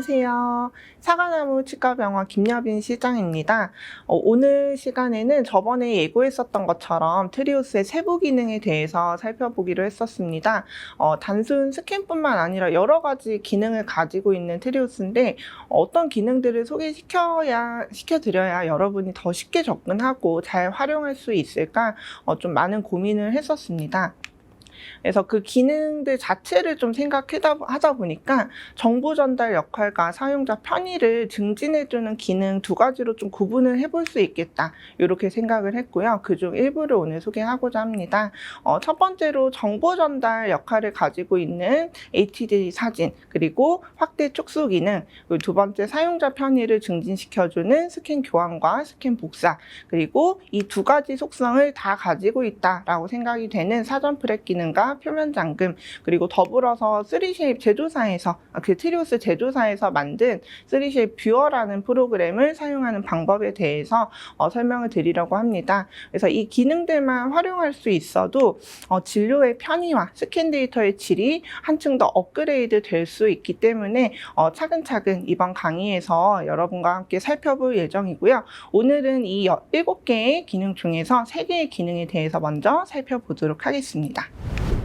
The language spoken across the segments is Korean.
안녕하세요. 사과나무 치과병원 김여빈 실장입니다. 어, 오늘 시간에는 저번에 예고했었던 것처럼 트리오스의 세부 기능에 대해서 살펴보기로 했었습니다. 어, 단순 스캔뿐만 아니라 여러 가지 기능을 가지고 있는 트리오스인데 어떤 기능들을 소개시켜야 시켜드려야 여러분이 더 쉽게 접근하고 잘 활용할 수 있을까 어, 좀 많은 고민을 했었습니다. 그래서 그 기능들 자체를 좀 생각하다 하다 보니까 정보 전달 역할과 사용자 편의를 증진해주는 기능 두 가지로 좀 구분을 해볼 수 있겠다. 이렇게 생각을 했고요. 그중 일부를 오늘 소개하고자 합니다. 어, 첫 번째로 정보 전달 역할을 가지고 있는 HD 사진, 그리고 확대 축소 기능, 두 번째 사용자 편의를 증진시켜주는 스캔 교환과 스캔 복사, 그리고 이 두 가지 속성을 다 가지고 있다라고 생각이 되는 사전 프랩 기능과 표면 잠금, 그리고 더불어서 3쉐입 제조사에서 아, 그 트리오스 제조사에서 만든 3쉐입 뷰어라는 프로그램을 사용하는 방법에 대해서 어, 설명을 드리려고 합니다. 그래서 이 기능들만 활용할 수 있어도 어, 진료의 편의와 스캔 데이터의 질이 한층 더 업그레이드 될 수 있기 때문에 어, 차근차근 이번 강의에서 여러분과 함께 살펴볼 예정이고요. 오늘은 이 7개의 기능 중에서 3개의 기능에 대해서 먼저 살펴보도록 하겠습니다.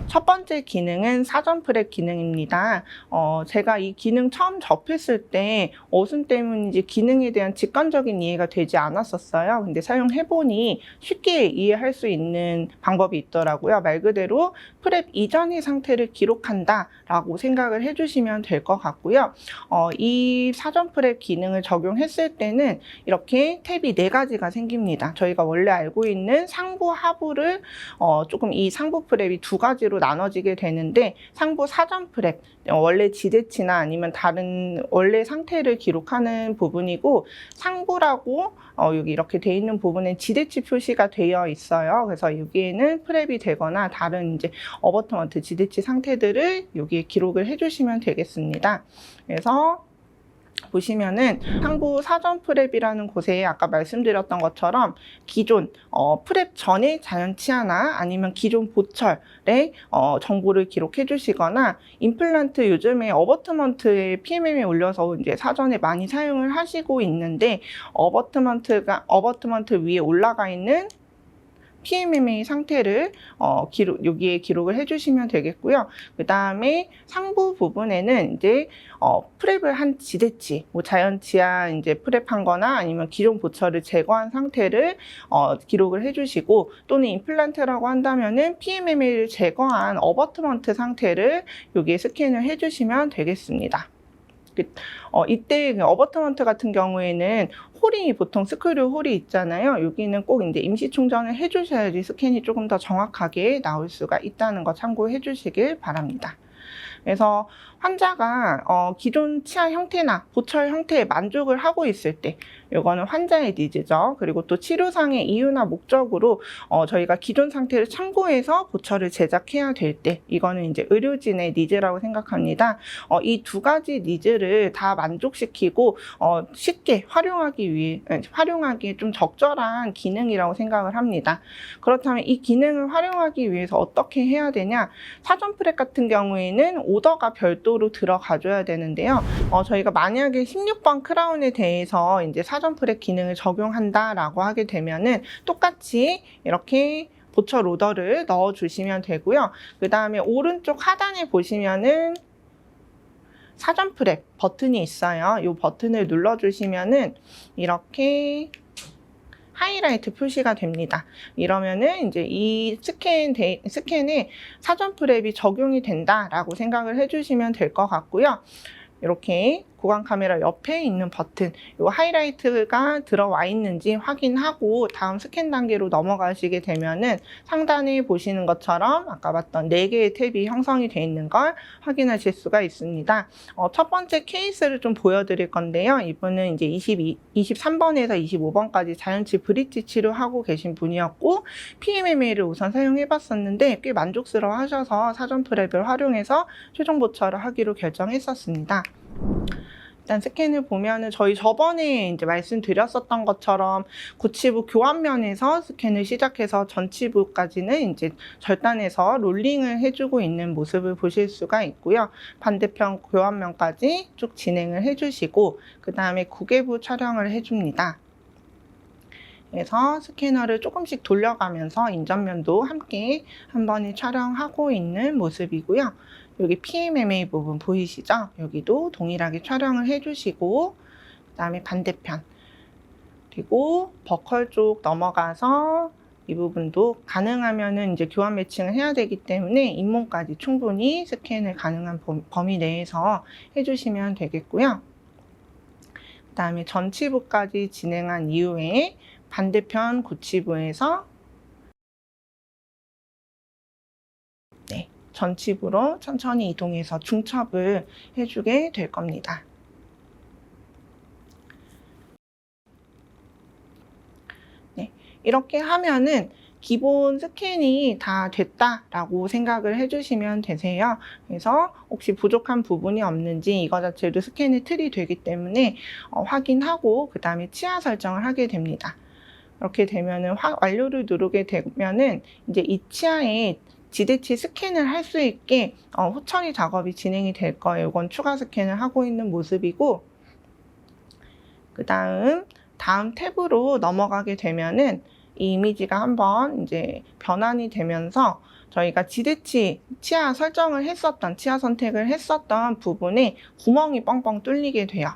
첫 번째 기능은 사전 프랩 기능입니다. 어, 제가 이 기능 처음 접했을 때 어순 때문인지 기능에 대한 직관적인 이해가 되지 않았었어요. 근데 사용해보니 쉽게 이해할 수 있는 방법이 있더라고요. 말 그대로 프랩 이전의 상태를 기록한다라고 생각을 해주시면 될 것 같고요. 어, 이 사전 프랩 기능을 적용했을 때는 이렇게 탭이 네 가지가 생깁니다. 저희가 원래 알고 있는 상부 하부를 어, 조금 이 상부 프랩이 두 가지로 나눠지게 되는데 상부 사전 프랩 어, 원래 지대치나 아니면 다른 원래 상태를 기록하는 부분이고 상부라고 어, 여기 이렇게 돼 있는 부분에 지대치 표시가 되어 있어요. 그래서 여기에는 프랩이 되거나 다른 이제 어버트먼트 지대치 상태들을 여기에 기록을 해주시면 되겠습니다. 그래서 보시면은 상부 사전 프랩이라는 곳에 아까 말씀드렸던 것처럼 기존 어, 프랩 전에 자연 치아나 아니면 기존 보철의 어, 정보를 기록해 주시거나 임플란트 요즘에 어버트먼트에 PMM에 올려서 이제 사전에 많이 사용을 하시고 있는데 어버트먼트가 어버트먼트 위에 올라가 있는 PMMA 상태를 어, 기록, 여기에 기록을 해주시면 되겠고요. 그 다음에 상부 부분에는 이제 어, 프랩을 한 지대치, 뭐 자연치아 이제 프랩한 거나 아니면 기존 보철을 제거한 상태를 어, 기록을 해주시고 또는 임플란트라고 한다면은 PMMA를 제거한 어버트먼트 상태를 여기에 스캔을 해주시면 되겠습니다. 그, 어, 이때 그 어버트먼트 같은 경우에는 홀이 보통 스크류 홀이 있잖아요. 여기는 꼭 이제 임시 충전을 해주셔야지 스캔이 조금 더 정확하게 나올 수가 있다는 거 참고해 주시길 바랍니다. 그래서 환자가 어, 기존 치아 형태나 보철 형태에 만족을 하고 있을 때 이거는 환자의 니즈죠. 그리고 또 치료상의 이유나 목적으로 어, 저희가 기존 상태를 참고해서 보철을 제작해야 될 때 이거는 이제 의료진의 니즈라고 생각합니다. 어, 이 두 가지 니즈를 다 만족시키고 어, 쉽게 활용하기 위해 활용하기에 좀 적절한 기능이라고 생각을 합니다. 그렇다면 이 기능을 활용하기 위해서 어떻게 해야 되냐? 사전 프랩 같은 경우에는 오더가 별도로 들어가줘야 되는데요. 어, 저희가 만약에 16번 크라운에 대해서 이제 사전 프랩 기능을 적용한다라고 하게 되면은 똑같이 이렇게 보철 오더를 넣어 주시면 되고요. 그 다음에 오른쪽 하단에 보시면은 사전 프랩 버튼이 있어요. 이 버튼을 눌러 주시면은 이렇게 하이라이트 표시가 됩니다. 이러면은 이제 이 스캔 데, 스캔에 사전 프랩이 적용이 된다라고 생각을 해주시면 될 것 같고요. 이렇게 구강 카메라 옆에 있는 버튼, 이 하이라이트가 들어와 있는지 확인하고 다음 스캔 단계로 넘어가시게 되면은 상단에 보시는 것처럼 아까 봤던 4개의 탭이 형성이 되어 있는 걸 확인하실 수가 있습니다. 어, 첫 번째 케이스를 좀 보여드릴 건데요. 이분은 이제 22, 23번에서 25번까지 자연치 브릿지 치료하고 계신 분이었고 PMMA를 우선 사용해 봤었는데 꽤 만족스러워 하셔서 사전 프랩을 활용해서 최종 보철을 하기로 결정했었습니다. 일단 스캔을 보면은 저희 저번에 이제 말씀드렸었던 것처럼 구치부 교환면에서 스캔을 시작해서 전치부까지는 이제 절단해서 롤링을 해주고 있는 모습을 보실 수가 있고요. 반대편 교환면까지 쭉 진행을 해주시고 그 다음에 구개부 촬영을 해줍니다. 그래서 스캐너를 조금씩 돌려가면서 인전면도 함께 한 번에 촬영하고 있는 모습이고요. 여기 PMMA 부분 보이시죠? 여기도 동일하게 촬영을 해주시고 그 다음에 반대편 그리고 버컬 쪽 넘어가서 이 부분도 가능하면은 이제 교환 매칭을 해야 되기 때문에 잇몸까지 충분히 스캔을 가능한 범- 범위 내에서 해주시면 되겠고요. 그 다음에 전치부까지 진행한 이후에 반대편 구치부에서 전치부로 천천히 이동해서 중첩을 해주게 될 겁니다. 네, 이렇게 하면은 기본 스캔이 다 됐다라고 생각을 해주시면 되세요. 그래서 혹시 부족한 부분이 없는지 이거 자체도 스캔의 틀이 되기 때문에 어, 확인하고 그 다음에 치아 설정을 하게 됩니다. 이렇게 되면은 화- 완료를 누르게 되면은 이제 이 치아에 지대치 스캔을 할 수 있게 어, 후처리 작업이 진행이 될 거예요. 이건 추가 스캔을 하고 있는 모습이고 그 다음 다음 탭으로 넘어가게 되면은 이 이미지가 한번 이제 변환이 되면서 저희가 지대치 치아 설정을 했었던 치아 선택을 했었던 부분에 구멍이 뻥뻥 뚫리게 돼요.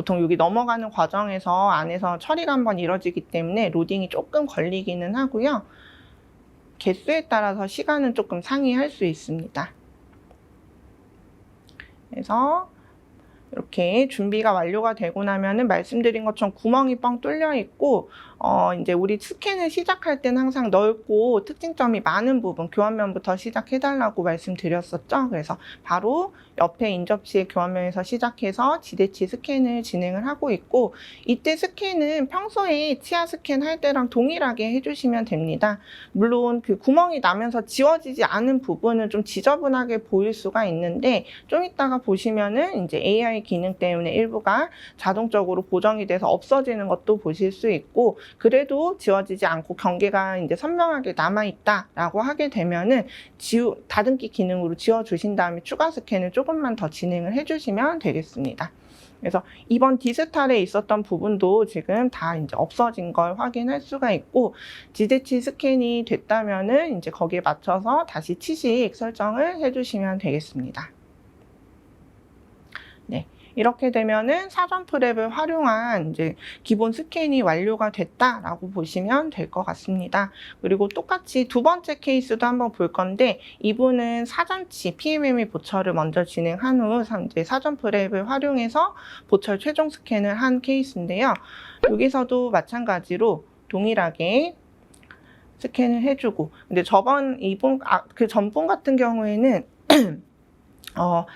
보통 여기 넘어가는 과정에서 안에서 처리가 한번 이루어지기 때문에 로딩이 조금 걸리기는 하고요. 개수에 따라서 시간은 조금 상이할 수 있습니다. 그래서 이렇게 준비가 완료가 되고 나면은 말씀드린 것처럼 구멍이 뻥 뚫려 있고 어 이제 우리 스캔을 시작할 때는 항상 넓고 특징점이 많은 부분 교환면부터 시작해 달라고 말씀드렸었죠. 그래서 바로 옆에 인접시의 교환면에서 시작해서 지대치 스캔을 진행을 하고 있고 이때 스캔은 평소에 치아 스캔 할 때랑 동일하게 해주시면 됩니다. 물론 그 구멍이 나면서 지워지지 않은 부분은 좀 지저분하게 보일 수가 있는데 좀 이따가 보시면은 이제 AI 기능 때문에 일부가 자동적으로 보정이 돼서 없어지는 것도 보실 수 있고 그래도 지워지지 않고 경계가 이제 선명하게 남아 있다라고 하게 되면은 지우 다듬기 기능으로 지워 주신 다음에 추가 스캔을 조금만 더 진행을 해 주시면 되겠습니다. 그래서 이번 디스탈에 있었던 부분도 지금 다 이제 없어진 걸 확인할 수가 있고 지대치 스캔이 됐다면은 이제 거기에 맞춰서 다시 치식 설정을 해주시면 되겠습니다. 네. 이렇게 되면은 사전 프랩을 활용한 이제 기본 스캔이 완료가 됐다라고 보시면 될 것 같습니다. 그리고 똑같이 두 번째 케이스도 한번 볼 건데 이분은 사전치 PMMA 보철을 먼저 진행한 후 사- 이제 사전 프랩을 활용해서 보철 최종 스캔을 한 케이스인데요. 여기서도 마찬가지로 동일하게 스캔을 해주고 근데 저번 이분 아, 그 전분 같은 경우에는 어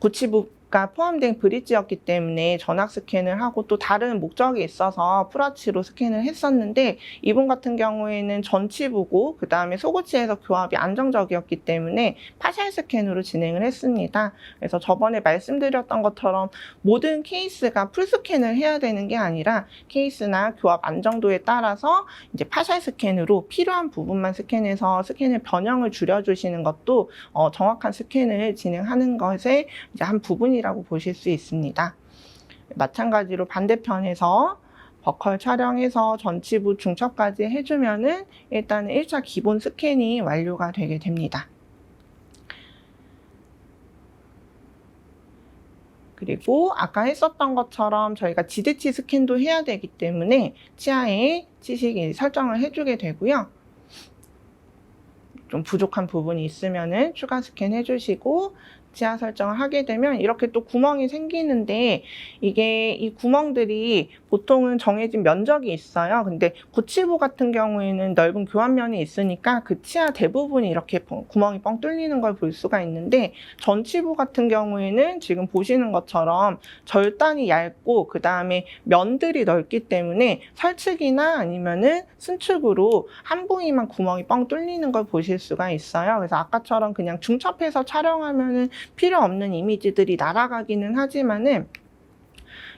고치부 가 포함된 브릿지였기 때문에 전압 스캔을 하고 또 다른 목적이 있어서 풀아치로 스캔을 했었는데 이분 같은 경우에는 전치부고 그 다음에 소고치에서 교합이 안정적이었기 때문에 파샬 스캔으로 진행을 했습니다. 그래서 저번에 말씀드렸던 것처럼 모든 케이스가 풀 스캔을 해야 되는 게 아니라 케이스나 교합 안정도에 따라서 이제 파샬 스캔으로 필요한 부분만 스캔해서 스캔의 변형을 줄여주시는 것도 어, 정확한 스캔을 진행하는 것의 이제 한 부분이 라고 보실 수 있습니다. 마찬가지로 반대편에서 버컬 촬영해서 전치부 중첩까지 해주면은 일단은 1차 기본 스캔이 완료가 되게 됩니다. 그리고 아까 했었던 것처럼 저희가 지대치 스캔도 해야 되기 때문에 치아에 치식이 설정을 해주게 되고요. 좀 부족한 부분이 있으면은 추가 스캔 해주시고 치아 설정을 하게 되면 이렇게 또 구멍이 생기는데 이게 이 구멍들이 보통은 정해진 면적이 있어요. 근데 고치부 같은 경우에는 넓은 교환면이 있으니까 그 치아 대부분이 이렇게 뻥- 구멍이 뻥 뚫리는 걸 볼 수가 있는데 전치부 같은 경우에는 지금 보시는 것처럼 절단이 얇고 그 다음에 면들이 넓기 때문에 설축이나 아니면은 순축으로 한 부위만 구멍이 뻥 뚫리는 걸 보실 수가 있어요. 그래서 아까처럼 그냥 중첩해서 촬영하면은 필요 없는 이미지들이 날아가기는 하지만은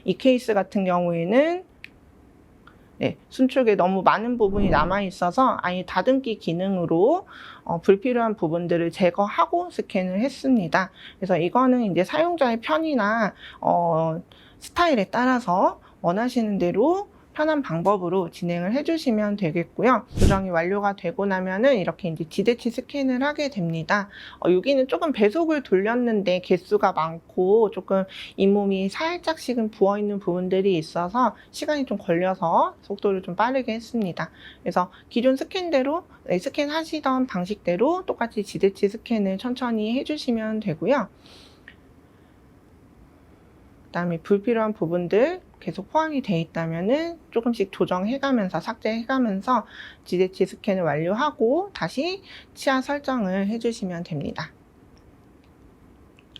이 케이스 같은 경우에는 네, 순축에 너무 많은 부분이 남아 있어서 아예 다듬기 기능으로 어, 불필요한 부분들을 제거하고 스캔을 했습니다. 그래서 이거는 이제 사용자의 편이나 어, 스타일에 따라서 원하시는 대로 편한 방법으로 진행을 해주시면 되겠고요. 조정이 완료가 되고 나면은 이렇게 이제 지대치 스캔을 하게 됩니다. 어, 여기는 조금 배속을 돌렸는데 개수가 많고 조금 잇몸이 살짝씩은 부어 있는 부분들이 있어서 시간이 좀 걸려서 속도를 좀 빠르게 했습니다. 그래서 기존 스캔대로 네, 스캔하시던 방식대로 똑같이 지대치 스캔을 천천히 해주시면 되고요. 그다음에 불필요한 부분들 계속 포함이 돼 있다면은 조금씩 조정해가면서 삭제해가면서 지대치 스캔을 완료하고 다시 치아 설정을 해주시면 됩니다.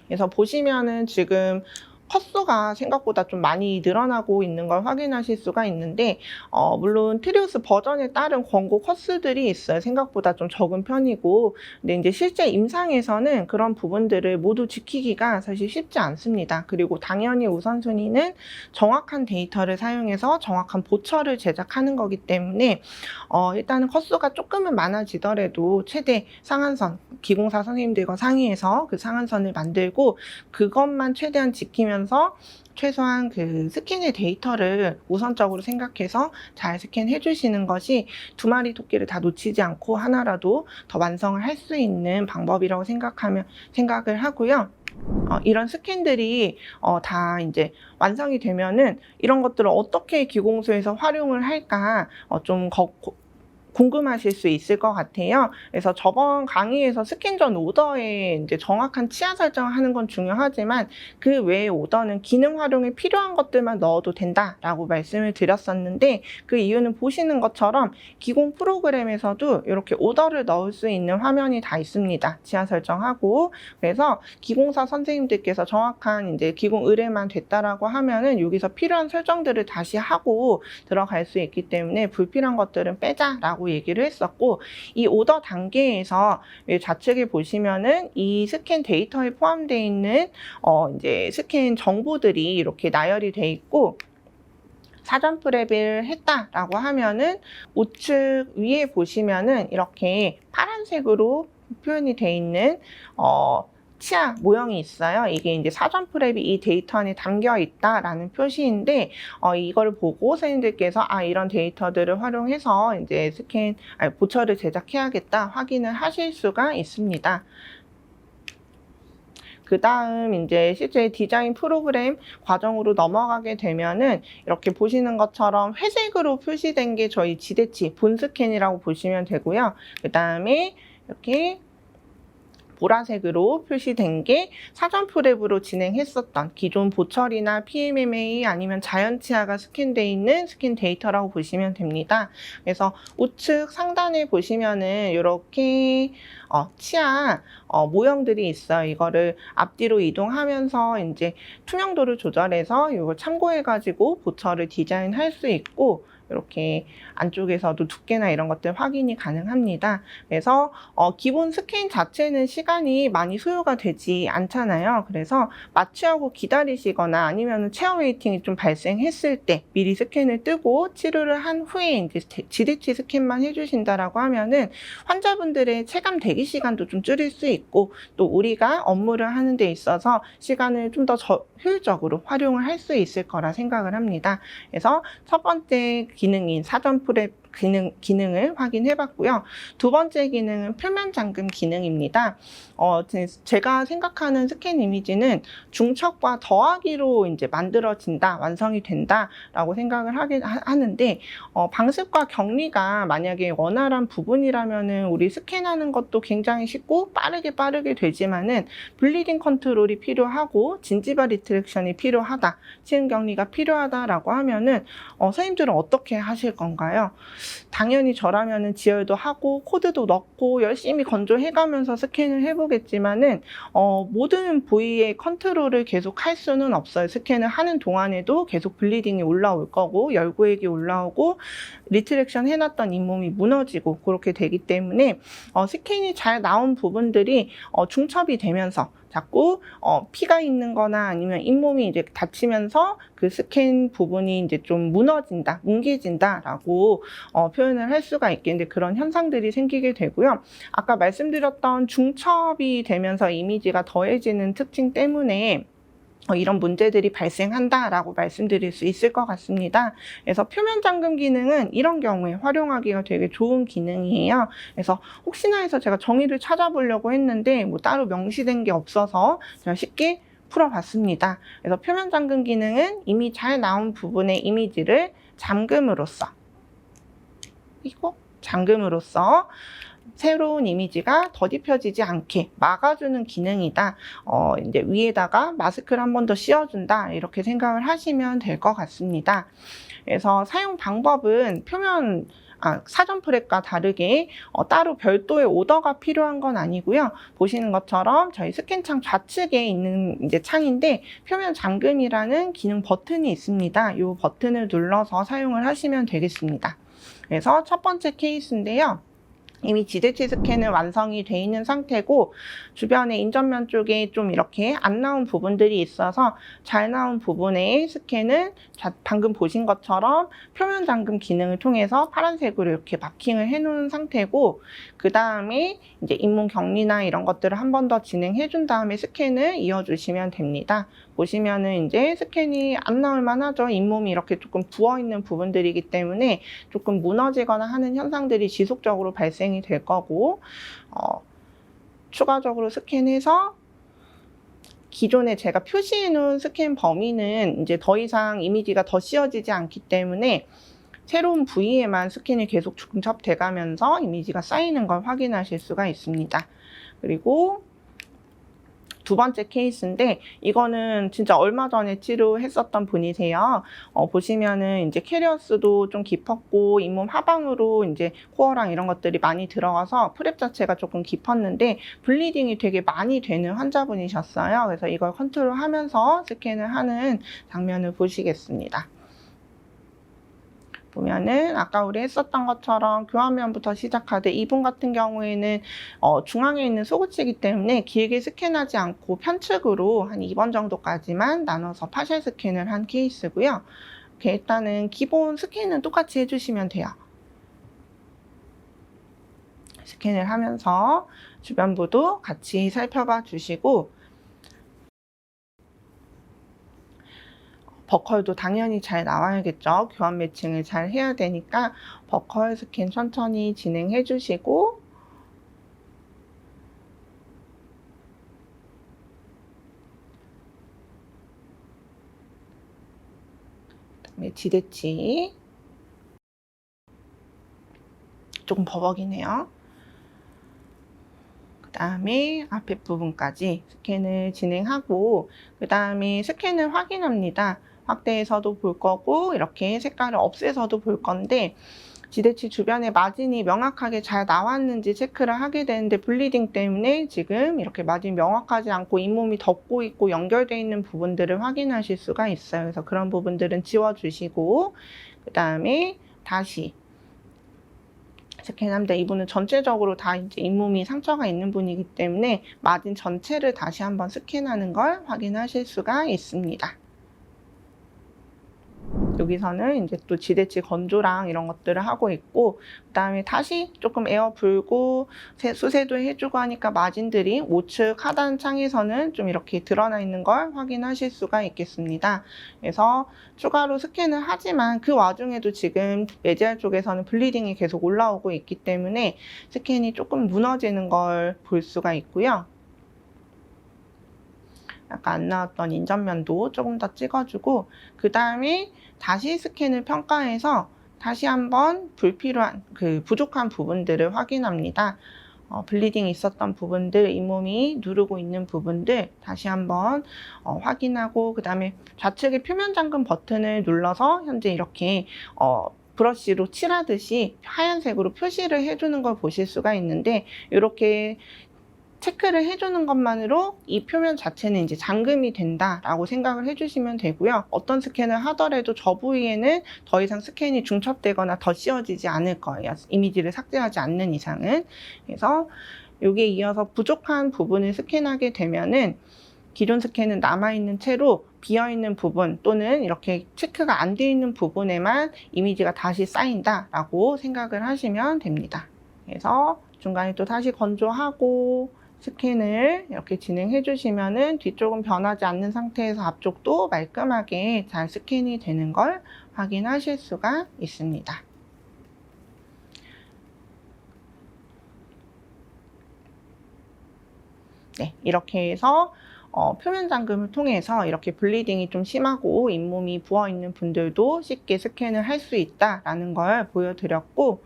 그래서 보시면은 지금 컷수가 생각보다 좀 많이 늘어나고 있는 걸 확인하실 수가 있는데 어, 물론 트리우스 버전에 따른 권고 컷수들이 있어요. 생각보다 좀 적은 편이고 근데 이제 실제 임상에서는 그런 부분들을 모두 지키기가 사실 쉽지 않습니다. 그리고 당연히 우선순위는 정확한 데이터를 사용해서 정확한 보처를 제작하는 거기 때문에 어, 일단은 컷수가 조금은 많아지더라도 최대 상한선 기공사 선생님들과 상의해서 그 상한선을 만들고 그것만 최대한 지키면 서 최소한 그 스캔의 데이터를 우선적으로 생각해서 잘 스캔해 주시는 것이 두 마리 토끼를 다 놓치지 않고 하나라도 더 완성을 할 수 있는 방법이라고 생각하면 생각을 하고요. 어, 이런 스캔들이 어, 다 이제 완성이 되면은 이런 것들을 어떻게 기공소에서 활용을 할까 어, 좀 거- 고- 궁금하실 수 있을 것 같아요. 그래서 저번 강의에서 스캔 전 오더에 이제 정확한 치아 설정을 하는 건 중요하지만 그 외의 오더는 기능 활용에 필요한 것들만 넣어도 된다라고 말씀을 드렸었는데 그 이유는 보시는 것처럼 기공 프로그램에서도 이렇게 오더를 넣을 수 있는 화면이 다 있습니다. 치아 설정하고 그래서 기공사 선생님들께서 정확한 이제 기공 의뢰만 됐다라고 하면은 여기서 필요한 설정들을 다시 하고 들어갈 수 있기 때문에 불필요한 것들은 빼자라고 얘기를 했었고 이 오더 단계에서 이 좌측에 보시면은 이 스캔 데이터에 포함되어 있는 어 이제 스캔 정보들이 이렇게 나열이 돼 있고 사전 프랩을 했다라고 하면은 우측 위에 보시면은 이렇게 파란색으로 표현이 돼 있는 어 치아 모형이 있어요. 이게 이제 사전 프랩이 이 데이터 안에 담겨 있다라는 표시인데, 어, 이걸 보고 선생님들께서 아, 이런 데이터들을 활용해서 이제 스캔, 아니, 보처를 제작해야겠다 확인을 하실 수가 있습니다. 그 다음 이제 실제 디자인 프로그램 과정으로 넘어가게 되면은 이렇게 보시는 것처럼 회색으로 표시된 게 저희 지대치 본 스캔이라고 보시면 되고요. 그 다음에 이렇게 보라색으로 표시된 게 사전 프랩으로 진행했었던 기존 보철이나 PMMA 아니면 자연치아가 스캔돼 있는 스캔 데이터라고 보시면 됩니다. 그래서 우측 상단에 보시면은 이렇게 어, 치아 어, 모형들이 있어요. 이거를 앞뒤로 이동하면서 이제 투명도를 조절해서 이걸 참고해가지고 보철을 디자인할 수 있고 이렇게 안쪽에서도 두께나 이런 것들 확인이 가능합니다. 그래서 어, 기본 스캔 자체는 시간이 많이 소요가 되지 않잖아요. 그래서 마취하고 기다리시거나 아니면 체어 웨이팅이 좀 발생했을 때 미리 스캔을 뜨고 치료를 한 후에 이제 제- 지대치 스캔만 해주신다라고 하면은 환자분들의 체감 대기 시간도 좀 줄일 수 있고 또 우리가 업무를 하는 데 있어서 시간을 좀 더 효율적으로 활용을 할 수 있을 거라 생각을 합니다. 그래서 첫 번째 기능인 사전 프랩 기능, 기능을 확인해 봤고요. 두 번째 기능은 표면 잠금 기능입니다. 어, 제- 제가 생각하는 스캔 이미지는 중첩과 더하기로 이제 만들어진다, 완성이 된다라고 생각을 하게 하- 하는데 어, 방습과 격리가 만약에 원활한 부분이라면은 우리 스캔하는 것도 굉장히 쉽고 빠르게 빠르게 되지만은 블리딩 컨트롤이 필요하고 진지바 리트랙션이 필요하다, 치은 격리가 필요하다라고 하면은 어, 선생님들은 어떻게 하실 건가요? 당연히 저라면은 지혈도 하고 코드도 넣고 열심히 건조해가면서 스캔을 해보겠지만은 어, 모든 부위의 컨트롤을 계속 할 수는 없어요. 스캔을 하는 동안에도 계속 블리딩이 올라올 거고 열구액이 올라오고 리트랙션 해놨던 잇몸이 무너지고 그렇게 되기 때문에 어, 스캔이 잘 나온 부분들이 어, 중첩이 되면서 자꾸 어, 피가 있는 거나 아니면 잇몸이 이제 다치면서 그 스캔 부분이 이제 좀 무너진다, 뭉개진다라고 어, 표현을 할 수가 있겠는데 그런 현상들이 생기게 되고요. 아까 말씀드렸던 중첩이 되면서 이미지가 더해지는 특징 때문에 어, 이런 문제들이 발생한다라고 말씀드릴 수 있을 것 같습니다. 그래서 표면 잠금 기능은 이런 경우에 활용하기가 되게 좋은 기능이에요. 그래서 혹시나 해서 제가 정의를 찾아보려고 했는데 뭐 따로 명시된 게 없어서 제가 쉽게 풀어봤습니다. 그래서 표면 잠금 기능은 이미 잘 나온 부분의 이미지를 잠금으로써 그리고 잠금으로써 새로운 이미지가 더딥혀지지 않게 막아주는 기능이다. 어, 이제 위에다가 마스크를 한 번 더 씌워준다. 이렇게 생각을 하시면 될 것 같습니다. 그래서 사용 방법은 표면 아, 사전 프랩과 다르게 어, 따로 별도의 오더가 필요한 건 아니고요. 보시는 것처럼 저희 스캔창 좌측에 있는 이제 창인데 표면 잠금이라는 기능 버튼이 있습니다. 이 버튼을 눌러서 사용을 하시면 되겠습니다. 그래서 첫 번째 케이스인데요. 이미 지대치 스캔은 완성이 돼 있는 상태고 주변에 인전면 쪽에 좀 이렇게 안 나온 부분들이 있어서 잘 나온 부분의 스캔은 자- 방금 보신 것처럼 표면 잠금 기능을 통해서 파란색으로 이렇게 마킹을 해 놓은 상태고 그 다음에 이제 잇몸 격리나 이런 것들을 한 번 더 진행해 준 다음에 스캔을 이어 주시면 됩니다. 보시면은 이제 스캔이 안 나올 만 하죠. 잇몸이 이렇게 조금 부어 있는 부분들이기 때문에 조금 무너지거나 하는 현상들이 지속적으로 발생이 될 거고 어, 추가적으로 스캔해서 기존에 제가 표시해 놓은 스캔 범위는 이제 더 이상 이미지가 더 씌워지지 않기 때문에 새로운 부위에만 스캔이 계속 중첩돼 가면서 이미지가 쌓이는 걸 확인하실 수가 있습니다. 그리고 두 번째 케이스인데 이거는 진짜 얼마 전에 치료했었던 분이세요. 어, 보시면은 이제 캐리어스도 좀 깊었고 잇몸 하방으로 이제 코어랑 이런 것들이 많이 들어가서 프랩 자체가 조금 깊었는데 블리딩이 되게 많이 되는 환자분이셨어요. 그래서 이걸 컨트롤하면서 스캔을 하는 장면을 보시겠습니다. 보면은 아까 우리 했었던 것처럼 교환면부터 시작하되 이분 같은 경우에는 어, 중앙에 있는 소구치기 때문에 길게 스캔하지 않고 편측으로 한 2번 정도까지만 나눠서 파셜 스캔을 한 케이스고요. 이렇게 일단은 기본 스캔은 똑같이 해주시면 돼요. 스캔을 하면서 주변부도 같이 살펴봐 주시고 버컬도 당연히 잘 나와야겠죠. 교환 매칭을 잘 해야 되니까 버컬 스캔 천천히 진행해 주시고 그다음에 지대치 조금 버벅이네요. 그 다음에 앞에 부분까지 스캔을 진행하고 그 다음에 스캔을 확인합니다. 확대해서도 볼 거고 이렇게 색깔을 없애서도 볼 건데 지대치 주변에 마진이 명확하게 잘 나왔는지 체크를 하게 되는데 블리딩 때문에 지금 이렇게 마진이 명확하지 않고 잇몸이 덮고 있고 연결되어 있는 부분들을 확인하실 수가 있어요. 그래서 그런 부분들은 지워주시고 그 다음에 다시 스캔합니다. 이분은 전체적으로 다 이제 잇몸이 상처가 있는 분이기 때문에 마진 전체를 다시 한번 스캔하는 걸 확인하실 수가 있습니다. 여기서는 이제 또 지대치 건조랑 이런 것들을 하고 있고 그다음에 다시 조금 에어 불고 세- 수세도 해주고 하니까 마진들이 우측 하단 창에서는 좀 이렇게 드러나 있는 걸 확인하실 수가 있겠습니다. 그래서 추가로 스캔을 하지만 그 와중에도 지금 매지알 쪽에서는 블리딩이 계속 올라오고 있기 때문에 스캔이 조금 무너지는 걸 볼 수가 있고요. 아까 안 나왔던 인전면도 조금 더 찍어주고 그 다음에 다시 스캔을 평가해서 다시 한번 불필요한 그 부족한 부분들을 확인합니다. 어, 블리딩 있었던 부분들, 잇몸이 누르고 있는 부분들 다시 한번 어, 확인하고 그 다음에 좌측의 표면 잠금 버튼을 눌러서 현재 이렇게 어, 브러쉬로 칠하듯이 하얀색으로 표시를 해주는 걸 보실 수가 있는데 이렇게 체크를 해주는 것만으로 이 표면 자체는 이제 잠금이 된다라고 생각을 해주시면 되고요. 어떤 스캔을 하더라도 저 부위에는 더 이상 스캔이 중첩되거나 더 씌워지지 않을 거예요. 이미지를 삭제하지 않는 이상은. 그래서 여기에 이어서 부족한 부분을 스캔하게 되면은 기존 스캔은 남아있는 채로 비어있는 부분 또는 이렇게 체크가 안 되어 있는 부분에만 이미지가 다시 쌓인다라고 생각을 하시면 됩니다. 그래서 중간에 또 다시 건조하고 스캔을 이렇게 진행해 주시면은 뒤쪽은 변하지 않는 상태에서 앞쪽도 말끔하게 잘 스캔이 되는 걸 확인하실 수가 있습니다. 네, 이렇게 해서 어, 표면 잠금을 통해서 이렇게 블리딩이 좀 심하고 잇몸이 부어 있는 분들도 쉽게 스캔을 할 수 있다라는 걸 보여드렸고,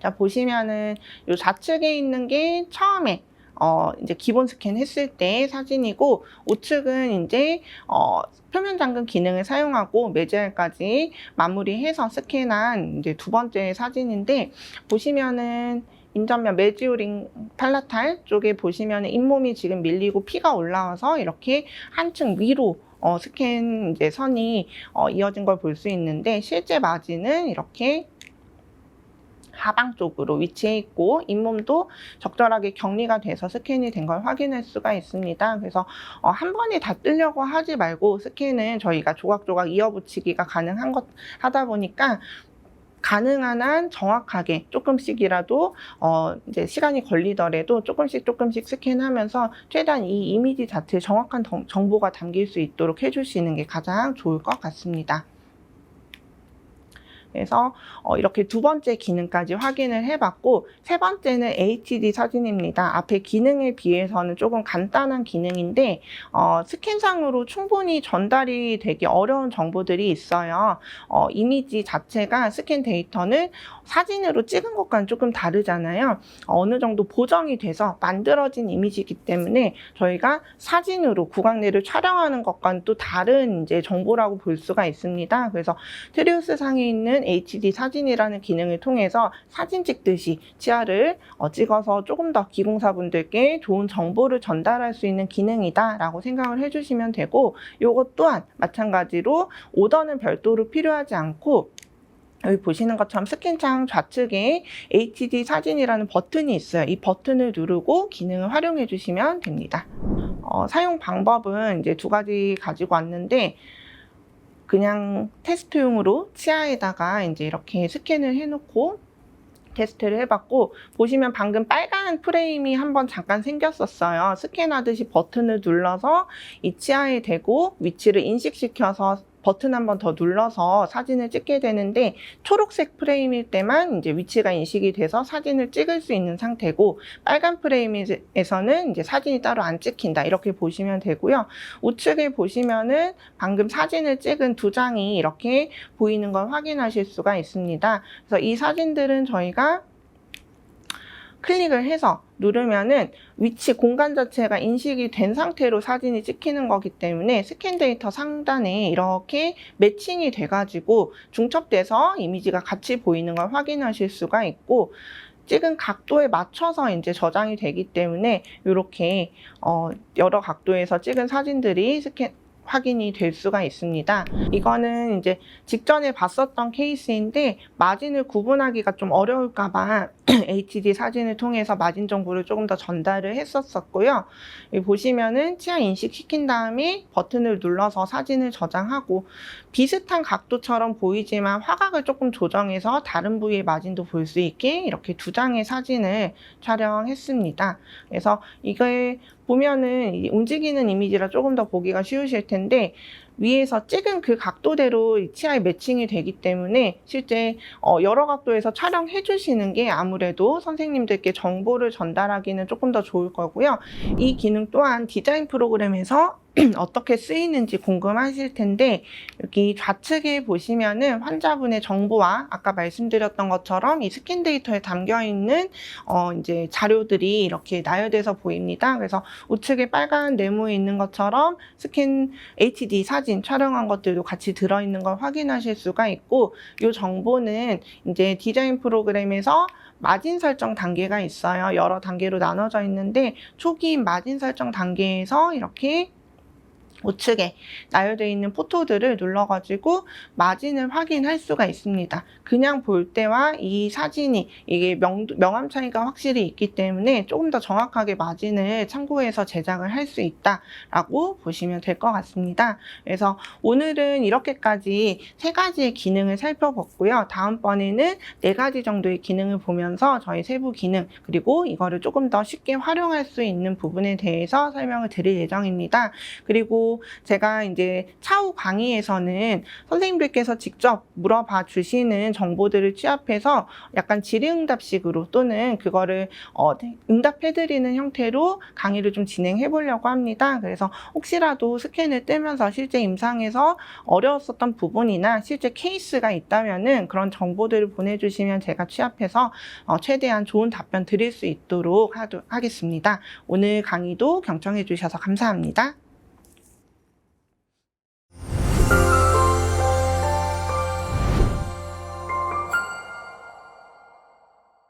자 보시면은 이 좌측에 있는 게 처음에 어 이제 기본 스캔 했을 때 사진이고 우측은 이제 어 표면 잠금 기능을 사용하고 매지알까지 마무리해서 스캔한 이제 두 번째 사진인데 보시면은 인전면 메지오링 팔라탈 쪽에 보시면 잇몸이 지금 밀리고 피가 올라와서 이렇게 한층 위로 어, 스캔 이제 선이 어, 이어진 걸 볼 수 있는데 실제 마진은 이렇게 하방 쪽으로 위치해 있고 잇몸도 적절하게 격리가 돼서 스캔이 된 걸 확인할 수가 있습니다. 그래서 어, 한 번에 다 뜨려고 하지 말고 스캔은 저희가 조각조각 이어붙이기가 가능한 것 하다 보니까 가능한 한 정확하게 조금씩이라도 어 이제 시간이 걸리더라도 조금씩 조금씩 스캔하면서 최대한 이 이미지 자체에 정확한 정- 정보가 담길 수 있도록 해주시는 게 가장 좋을 것 같습니다. 그래서 어, 이렇게 두 번째 기능까지 확인을 해봤고 세 번째는 HD 사진입니다. 앞에 기능에 비해서는 조금 간단한 기능인데 어, 스캔상으로 충분히 전달이 되기 어려운 정보들이 있어요. 어, 이미지 자체가 스캔 데이터는 사진으로 찍은 것과는 조금 다르잖아요. 어느 정도 보정이 돼서 만들어진 이미지이기 때문에 저희가 사진으로 구강내를 촬영하는 것과는 또 다른 이제 정보라고 볼 수가 있습니다. 그래서 트리우스 상에 있는 HD 사진이라는 기능을 통해서 사진 찍듯이 치아를 어, 찍어서 조금 더 기공사분들께 좋은 정보를 전달할 수 있는 기능이다라고 생각을 해주시면 되고 이것 또한 마찬가지로 오더는 별도로 필요하지 않고 여기 보시는 것처럼 스캔창 좌측에 HD 사진이라는 버튼이 있어요. 이 버튼을 누르고 기능을 활용해 주시면 됩니다. 어, 사용 방법은 이제 두 가지 가지고 왔는데 그냥 테스트용으로 치아에다가 이제 이렇게 스캔을 해놓고 테스트를 해봤고 보시면 방금 빨간 프레임이 한번 잠깐 생겼었어요. 스캔하듯이 버튼을 눌러서 이 치아에 대고 위치를 인식시켜서 버튼 한 번 더 눌러서 사진을 찍게 되는데 초록색 프레임일 때만 이제 위치가 인식이 돼서 사진을 찍을 수 있는 상태고 빨간 프레임에서는 이제 사진이 따로 안 찍힌다 이렇게 보시면 되고요. 우측에 보시면은 방금 사진을 찍은 두 장이 이렇게 보이는 걸 확인하실 수가 있습니다. 그래서 이 사진들은 저희가 클릭을 해서 누르면은 위치 공간 자체가 인식이 된 상태로 사진이 찍히는 거기 때문에 스캔 데이터 상단에 이렇게 매칭이 돼가지고 중첩돼서 이미지가 같이 보이는 걸 확인하실 수가 있고 찍은 각도에 맞춰서 이제 저장이 되기 때문에 이렇게 어 여러 각도에서 찍은 사진들이 스캔 확인이 될 수가 있습니다. 이거는 이제 직전에 봤었던 케이스인데 마진을 구분하기가 좀 어려울까봐 HD 사진을 통해서 마진 정보를 조금 더 전달을 했었었고요. 보시면은 치아 인식 시킨 다음에 버튼을 눌러서 사진을 저장하고 비슷한 각도처럼 보이지만 화각을 조금 조정해서 다른 부위의 마진도 볼 수 있게 이렇게 두 장의 사진을 촬영했습니다. 그래서 이걸 보면은 이 움직이는 이미지라 조금 더 보기가 쉬우실 텐데 위에서 찍은 그 각도대로 이 치아에 매칭이 되기 때문에 실제 어, 여러 각도에서 촬영해 주시는 게 아무래도 선생님들께 정보를 전달하기는 조금 더 좋을 거고요. 이 기능 또한 디자인 프로그램에서 어떻게 쓰이는지 궁금하실 텐데 여기 좌측에 보시면은 환자분의 정보와 아까 말씀드렸던 것처럼 이 스캔 데이터에 담겨 있는 어 이제 자료들이 이렇게 나열돼서 보입니다. 그래서 우측에 빨간 네모에 있는 것처럼 스캔 HD 사진 촬영한 것들도 같이 들어 있는 걸 확인하실 수가 있고 이 정보는 이제 디자인 프로그램에서 마진 설정 단계가 있어요. 여러 단계로 나눠져 있는데 초기 마진 설정 단계에서 이렇게 우측에 나열되어 있는 포토들을 눌러가지고 마진을 확인할 수가 있습니다. 그냥 볼 때와 이 사진이 이게 명, 명암 차이가 확실히 있기 때문에 조금 더 정확하게 마진을 참고해서 제작을 할 수 있다라고 보시면 될 것 같습니다. 그래서 오늘은 이렇게까지 세 가지의 기능을 살펴봤고요. 다음번에는 네 가지 정도의 기능을 보면서 저희 세부 기능 그리고 이거를 조금 더 쉽게 활용할 수 있는 부분에 대해서 설명을 드릴 예정입니다. 그리고 제가 이제 차후 강의에서는 선생님들께서 직접 물어봐 주시는 정보들을 취합해서 약간 질의응답식으로 또는 그거를 어, 응답해드리는 형태로 강의를 좀 진행해 보려고 합니다. 그래서 혹시라도 스캔을 뜨면서 실제 임상에서 어려웠었던 부분이나 실제 케이스가 있다면은 그런 정보들을 보내주시면 제가 취합해서 어, 최대한 좋은 답변 드릴 수 있도록 하도, 하겠습니다. 오늘 강의도 경청해 주셔서 감사합니다.